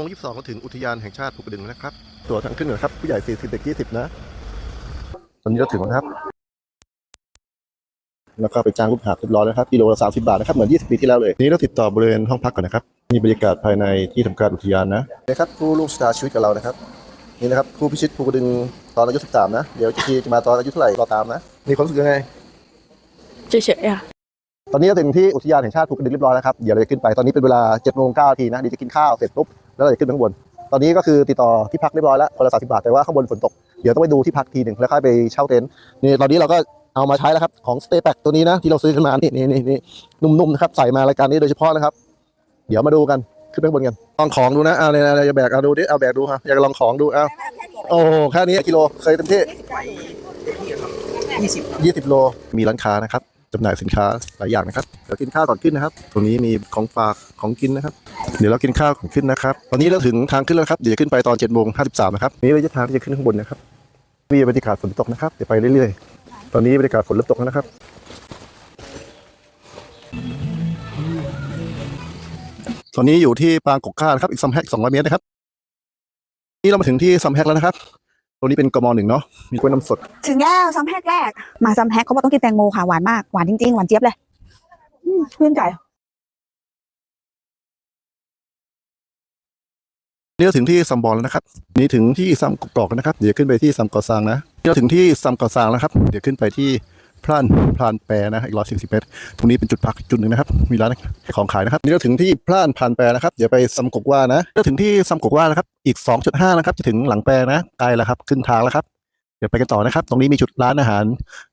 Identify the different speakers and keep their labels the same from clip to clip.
Speaker 1: โมงยี่สิบสองก็ถึงอุทยานแห่งชาติภูกระดึงแล้วนะครับ ตัวทางขึ้นนะครับ ผู้ใหญ่สี่สิบเด็กยี่สิบนะ ตอนนี้เราถึงแล้วนะครับ แล้วก็ไปจ้างรูปหาบเรียบร้อยแล้วครับกิโลละสามสิบาทนะครับ เหมือนยี่สิบปีที่แล้วเลย นี่เราติดต่อบริเวณห้องพักก่อนนะครับ มีบรรยากาศภายในที่ทำการอุทยานนะนะครับผู้ร่วมชะตาชีวิตกับเรานะครับ นี่นะครับผู้พิชิตภูกระดึงตอนอายุสิบสามนะ เดี๋ยวจะทีจะมาตอนอายุเท่าไหร่รอตามนะ มีความรู้สึกยังไง
Speaker 2: เฉยๆอะ
Speaker 1: ตอนนี้เราถึงที่อุทยานแห่งชาติภูกระดึงเรียบร้อยแล้วครับ เดี๋ยวเราจะขึ้นไป ตอนนี้เป็นเวลา7จ็ดโมงเก้านาทีนะเดี๋ยวจะกินข้าวเสร็จปุ๊บ แล้วเราจะขึ้นไปข้างบน ตอนนี้ก็คือติดต่อที่พักเรียบร้อยแล้วคนละสาสิบาท แต่ว่าข้างบนฝนตก เดี๋ยวต้องไปดูที่พักทีหนึ่งแล้วค่อยไปเช่าเต็นท์ นี่ตอนนี้เราก็เอามาใช้แล้วครับของ Stay Pack ตัวนี้นะที่เราซื้อกันมานี่นี่นี่นี่นุ่มๆนะครับใส่มารายการนี้โดยเฉพาะนะครับ เดี๋ยวมาดูกันขึ้นไปข้างบนกันลองของดูนะเอาเนี่ยๆอย่าแบกเอาดูดิเอาแบกดูฮะอยากลองของดูเอาโอ้แค่นี้กิโลเคยเต็มที่ยี่สิบโลมีร้านค้านะครับ จำหน่ายสินค้าหลายอย่างนะครับเดี๋ยวกินข้าวก่อนขึ้นนะครับ ตรงนี้มีของฝากของกินนะครับ เดี๋ยวเรากินข้าวก่อนขึ้นนะครับ ตอนนี้เราถึงทางขึ้นแล้วครับ เดี๋ยวขึ้นไปตอน7จ็ดโมงห้าสิบสามนะครับ นี่ระยะทางที่จะขึ้นข้างบนนะครับมีบรรยากาศฝนตกนะครับ เดี๋ยวไปเรื่อยๆ ตอนนี้บรรยากาศฝนเริ่มตกแล้วนะครับตอนนี้อยู่ที่ปางกกข้านะครับ อีกซัมแฮกสองร้อยเมตรนะครับ นี่เรามาถึงที่ซัมแฮกแล้วนะครับ ตรงนี้เป็นกมหนึ่งเนาะ มีกล้วยน้ำสด
Speaker 3: ถึงแล้วซัมแฮกแรก มาซัมแฮกเขาบอกต้องกินแตงโมค่ะ หวานมาก หวานจริงๆ หวานเจี๊ยบเลยอืมเพื่อนใจ
Speaker 1: นี่เราถึงที่ซัมบอลแล้วนะครับ นี่ถึงที่ซัมกกอกแล้วนะครับ เดี๋ยวขึ้นไปที่ซัมก่อสร้างนะนี่เราถึงที่ซัมก่อสร้างแล้วครับ เดี๋ยวขึ้นไปที่ พลานพลานแปรนะอีกร้อยสี่สิบเมตรตรงนี้เป็นจุดพักจุดหนึ่งนะครับ มีร้านของขายนะครับนี่เราถึงที่พลานพลานแปรนะครับเดี๋ยวไปซัมกกว่านะเราถึงที่ซัมกกว่าแล้วครับอีก 2.5 นะครับ จะถึงหลังแปรนะใกล้แล้วครับครึ่งทางแล้วครับ เดี๋ยวไปกันต่อนะครับ ตรงนี้มีจุดร้านอาหาร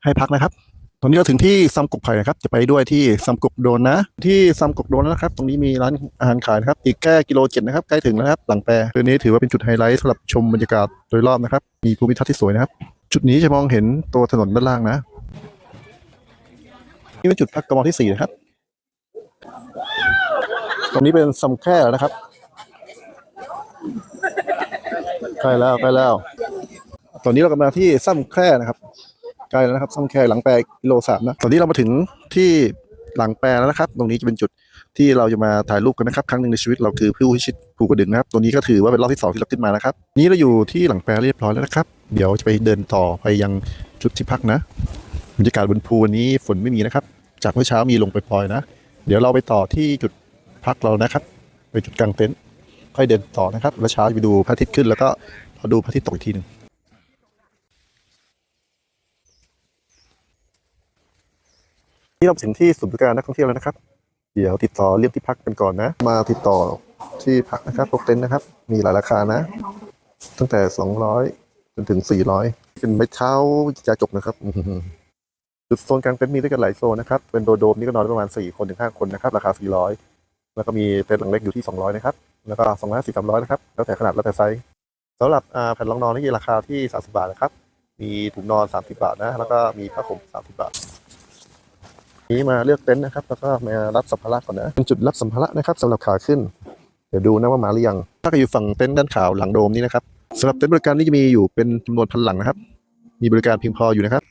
Speaker 1: ให้พักนะครับตรงนี้เราถึงที่ซัมกกไผ่นะครับ จะไปด้วยที่ซัมกกโดนนะ ที่ซัมกกโดนนะครับ ตรงนี้มีร้านอาหารขายนะครับ อีกแค่กิโลเจ็ดนะครับ ใกล้ถึงแล้วครับ หลังแปรคืนนี้ถือว่าเป็นจุดไฮไลท์สำหรับชมบรรยากาศโดยรอบนะครับ มีภูมิทัศน์ที่สวยนะครับ จุดนี้จะมองเห็นตัวถนนด้านล่างนะ นี่เป็นจุดพักกมที่สี่นะครับ ตรงนี้เป็นซัมแค่นะครับใกล้แล้วใกล้แล้ว ตอนนี้เรากำลังที่ซ้ำแค่นะครับใกล้แล้วนะครับซ้ำแค่หลังแปรกิโลสามนะตอนนี้เรามาถึงที่หลังแปรแล้วนะครับ ตรงนี้จะเป็นจุดที่เราจะมาถ่ายรูปกันนะครับ ครั้งหนึ่งในชีวิตเราคือผู้พิชิตภูกระดึงนะครับตัวนี้ก็ถือว่าเป็นรอบที่สองที่เราขึ้นมานะครับ นี้เราอยู่ที่หลังแปรเรียบร้อยแล้วนะครับ เดี๋ยวจะไปเดินต่อไปยังจุดที่พักนะ บรรยากาศบนภูวันนี้ฝนไม่มีนะครับ จากเมื่อเช้ามีลงไปปล่อยๆนะ เดี๋ยวเราไปต่อที่จุดพักเรานะครับ ไปจุดกลางเต็นท์ค่อยเดินต่อนะครับ แล้วเช้าจะไปดูพระอาทิตย์ขึ้น แล้วก็รอดูพระอาทิตย์ตกอีกทีหนึ่งนี่เราถึงที่ศูนย์บริการนักท่องเที่ยวแล้วนะครับ เดี๋ยวติดต่อเรื่องที่พักกันก่อนนะ มาติดต่อที่พักนะครับพวกเต็นท์นะครับ มีหลายราคานะ ตั้งแต่ 200จนถึง 400 เป็นไม้เท้าจะจบนะครับ จุดโซนกลางเต็นท์มีด้วยกันหลายโซนนะครับ เป็นโดโดมนี่ก็นอนได้ประมาณ 4 คนถึง 5 คนนะครับ ราคา 400 แล้วก็มีเต็นท์หลังเล็กอยู่ที่ 200 นะครับ แล้วก็250 300 นะครับ แล้วแต่ขนาดแล้วแต่ไซส์สำหรับแผ่นรองนอนนี่ราคาที่ 30 บาทนะครับ มีถุงนอน 30 บาทนะ แล้วก็มีผ้าห่ม30 บาท นี้มาเลือกเต็นท์นะครับ แล้วก็มารับสัมภาระก่อนนะ เป็นจุดรับสัมภาระนะครับสำหรับขาขึ้น เดี๋ยวดูนะว่ามาหรือยัง ถ้าก็อยู่ฝั่งเต็นท์ด้านขาวหลังโดมนี้นะครับสำหรับเต็นท์บริการนี้จะมีอยู่เป็นจำนวนพันหลังนะครับ มีบริการเพียงพออยู่นะครับ